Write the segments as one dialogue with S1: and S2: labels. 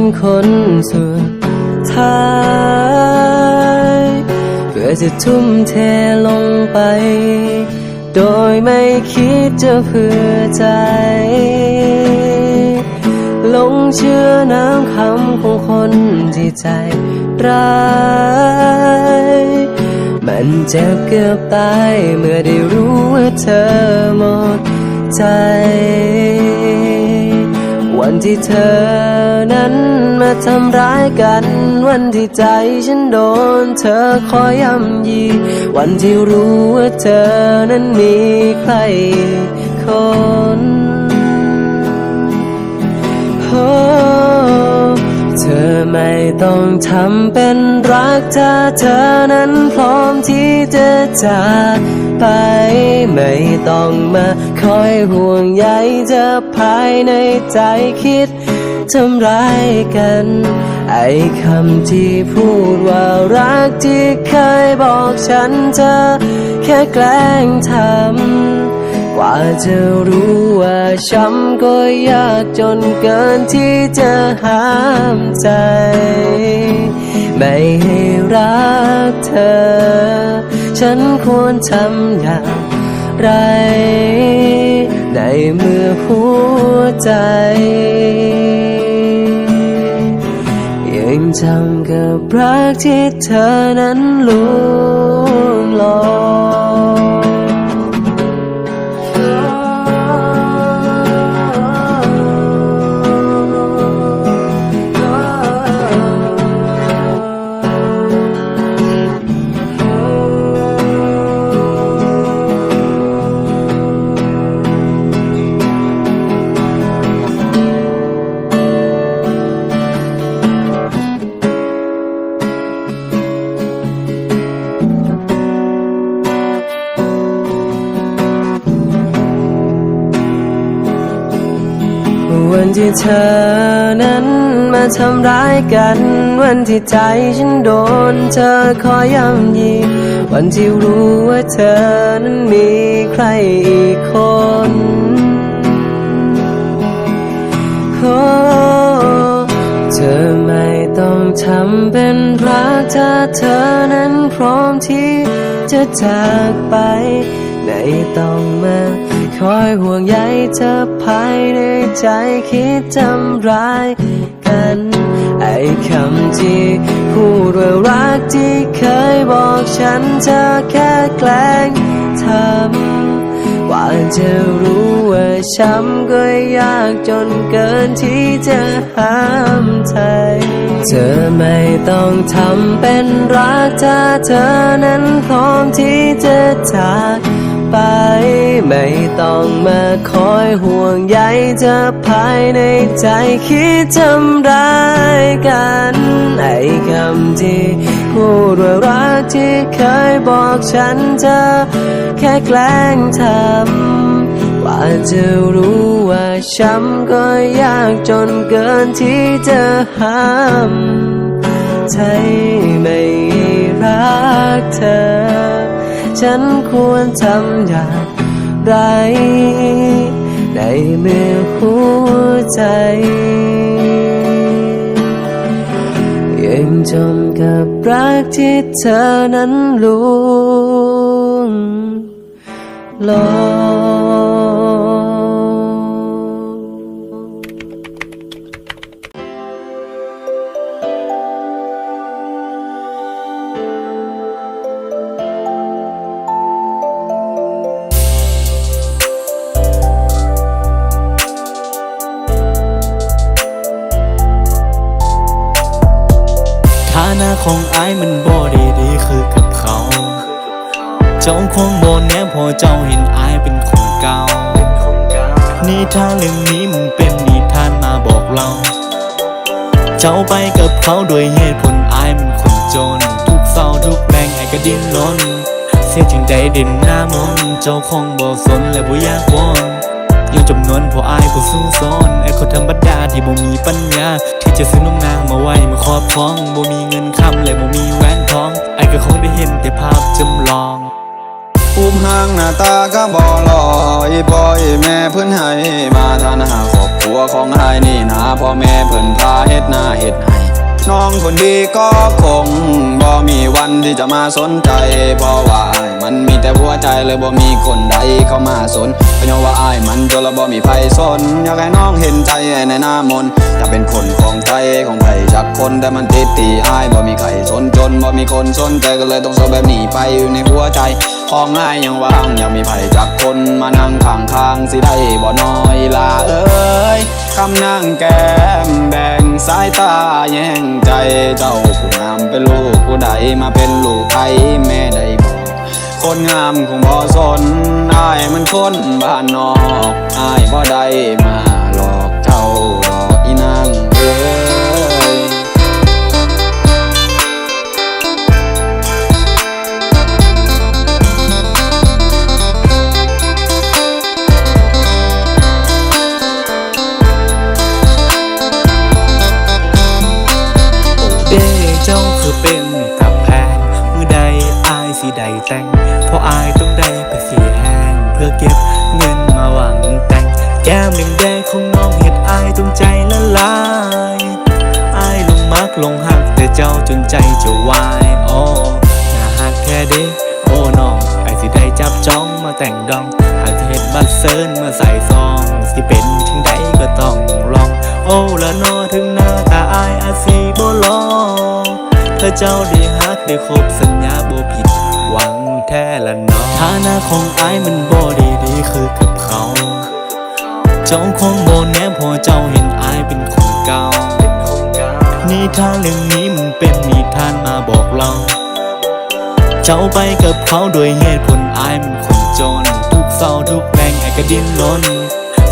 S1: เป็นคนสุดท้าย เพื่อจะทุ่มเทลงไป โดยไม่คิดจะเพื่อใจหลงเชื่อน้ำคำของคนที่ใจร้ายมันเจ็บเกือบตายเมื่อได้รู้ว่าเธอหมดใจ วันที่เธอนั้น ทำร้ายกัน วันที่ใจฉันโดน เธอคอยย่ำยี วันที่รู้ว่าเธอนั้นมีใครคนโอเธอไม่ต้องทำเป็นรักถ้าเธอนั้นพร้อมที่จะจากไป ไม่ต้องมาคอยห่วงใยเธอภายในใจคิด ทำร้ายกัน ไอ้คำที่พูดว่ารักที่เคยบอกฉันเธอแค่แกล้งทำ กว่าจะรู้ว่าช้ำก็ยากจนเกินที่จะห้ามใจ ไม่ให้รักเธอ ฉันควรทำอย่างไรในเมื่อหัวใจ จำกับรักที่เธอนั้นลวงหลอก วันที่เธอนั้นมาทำร้ายกัน วันที่ใจฉันโดนเธอคอยย่ำยี วันที่รู้ว่าเธอนั้นมีใครอีกคนโอ้เธอไม่ต้องทำเป็นรักถ้าเธอนั้นพร้อมที่จะจากไป ไม่ต้องมา คอยห่วงใยเธอภายในใจคิดทำร้ายกัน ไอ้คำที่พูดว่ารักที่เคยบอกฉันเธอแค่แกล้งทำกว่าจะรู้ว่าช้ำก็ยากจนเกินที่จะห้ามใจ เธอไม่ต้องทำเป็นรักถ้าเธอนั้นพร้อมที่จะจากไป ไม่ต้องมาคอยห่วงใยเธอภายในใจคิดทำร้ายกันไอ้คำที่พูดว่ารักที่เคยบอกฉันเธอแค่แกล้งทำว่าจะรู้ ช้ำก็ยากจนเกินที่จะห้ามใจไม่รักเธอ ฉันควรทำอย่างไร ในเมื่อหัวใจยังจมกับรักที่เธอนั้นลวงหลอก
S2: ของอายมันบ่ได้ดีคือกับเขา เจ้าคงบ่แน่พอเจ้าเห็นอายเป็นคนเก่านิทานเรื่องนี้มันเป็นนิทานมาบอกเรา เจ้าไปกับเขาด้วยเหตุผลอายมันคนจน ทุกเศร้าทุกแรงไอ้ก็ดิ้นรนเสียจริงใจเด่นหน้ามนเจ้าคงบ่สนและบ่อยากวอนยังจำนวนพราะอายผู้ซึ่งซ้อน คนธรรมดาที่บ่มีปัญญา ที่จะซื้อนมนางมาไว้มาครอบครองบ่มีเงินคำและบ่มีแหวนทองไอ้ก็คงได้เห็นแต่ภาพจำลอง
S3: ภูมิห่างหน้าตาก็บ่ลอยปล่อยแม่เพิ่นให้มาทานหาครอบครัวของอายนี่นะพ่อแม่เพิ่นพาเฮ็ดหน้าเฮ็ดให้ น้องคนดีก็คงบ่มีวันที่จะมาสนใจ เพราะว่าอายมันมีแต่หัวใจเลยบ่มีคนใดเข้ามาสนเพราะว่าอายมันจนละบ่มีไผสน อยากให้น้องเห็นใจในหน้ามนจะเป็นคนของใจของไผจักคนแต่มันติดตีอายบ่มีใครสนจนบ่มีคนสนใจก็เลยต้องโซแบบนี้ไปอยู่ในหัวใจของอายยังว่างยังมีไผจักคนมานั่งข้างข้างๆสิได้บ่น้อยลาเอ้ยคำนั่งแก้มแบ่งสายตาแย่งใจเจ้าผู้งามเป็นลูกผู้ใดมาเป็นลูกไผแม่ได้บอกคนงามคงบ่สนอายมันคนบ้านนอกอายบ่ได้มา จั
S2: บจ้องมาแต่งดองอาจจะเห็ดบัตรเซิร์นมาใส่ซอง สิเป็นถึงใดก็ต้องลอง โอ้ละนอถึงหน้าตาอายอาจสีบ่ลองถ้าเจ้าได้ฮักได้ครบสัญญาบ่ผิดหวังแท้ละนอฐานะของอายมันบ่ด้ดีคือกับเขา เจ้าคงโบแนมพอเจ้าเห็นอายเป็นคนเก่านิทานเรื่องนี้มันเป็นนิทานมาบอกเรา เจ้าไปกับเขาโดยเหตุผลอายมันคนจน ทุกเศร้าทุกแรงไอ้ก็ดิ้นรน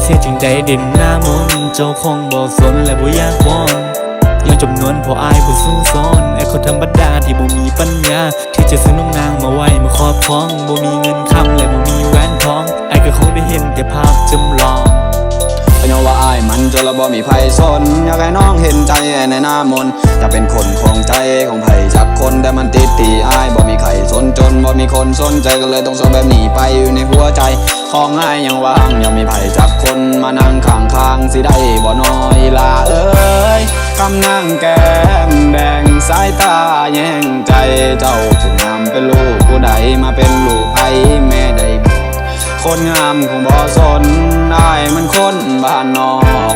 S2: เสียจึงได้เด่นหน้ามนเจ้าคงบ่สนและบ่อยากวอนยังจำนวนเพออายบ่สู้ซ้อนไอ้คนธรรมดาที่บ่มีปัญญา ที่จะซื้อน้องนางมาไว้มาครอบครองบ่มีเงินคำและบ่มีแหวนทองไอ้ก็คงได้เห็นแต่ภาพจำลอง
S3: และบ่มีไผสนอยากให้น้องเห็นใจในหน้ามนจะเป็นคนของใจของไผจักคนแต่มันติดตีอายบ่มีใครสนจนบ่มีคนสนใจก็เลยต้องโซแบบนี้ไปอยู่ในหัวใจของอายยังว่างยังมีไผจักคนมานั่งข้างข้างๆสิได้บ่น้อยลาเอ้ยคำนั่งแก้มแบ่งสายตาแย่งใจเจ้าผู้งามเป็นลูกผู้ใดมาเป็นลูกไผแม่ได้บอกคนงามคงบ่สนอายมันคนบ้านนอก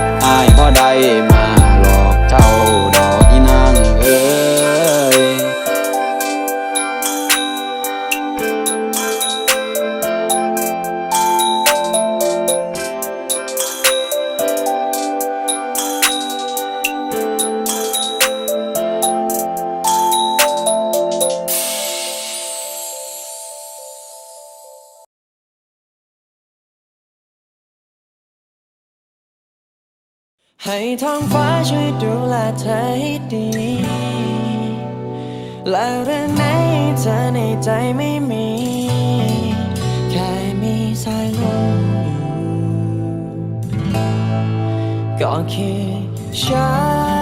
S3: ได้
S4: ให้ท้องฟ้าช่วยดูแลเธอให้ดี และเรื่องไหนเธอในใจไม่มี แค่มีสายลมอยู่ก็คือฉัน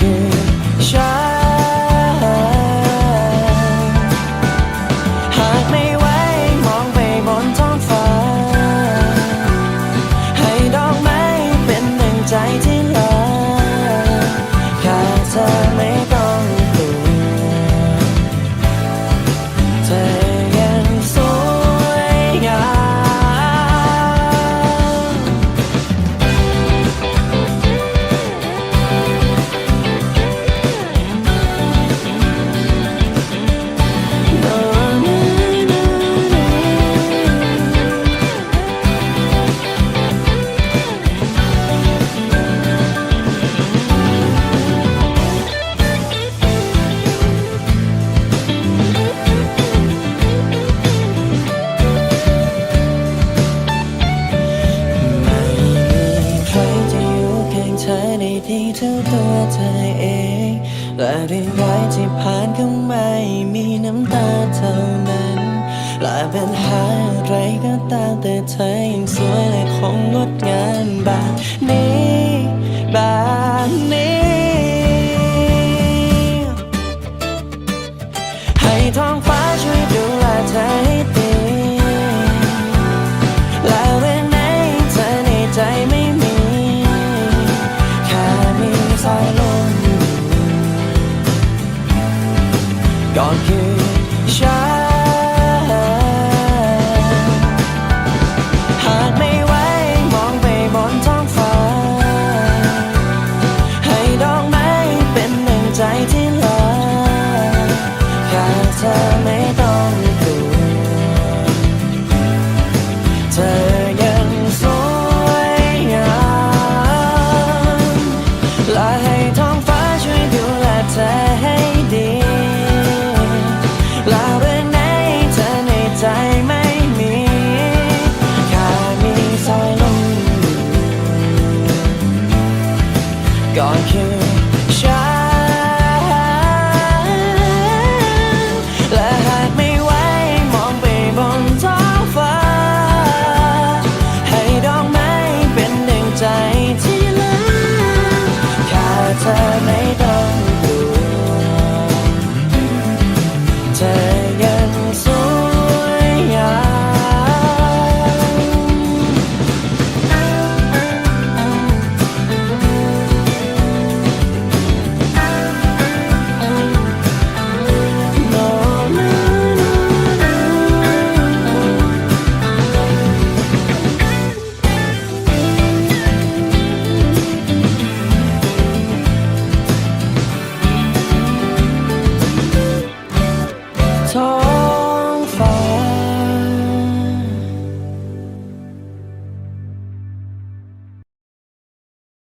S4: ก็ ตาแต่เธอยังสวยและคงงดงามแบานนี้แบบนี้ ให้ท้องฟ้าช่วยดูแลเธอให้ดีและเรื่องไหนเธอในใจไม่มีแค่มีสายลมก่อน
S1: คือฉัน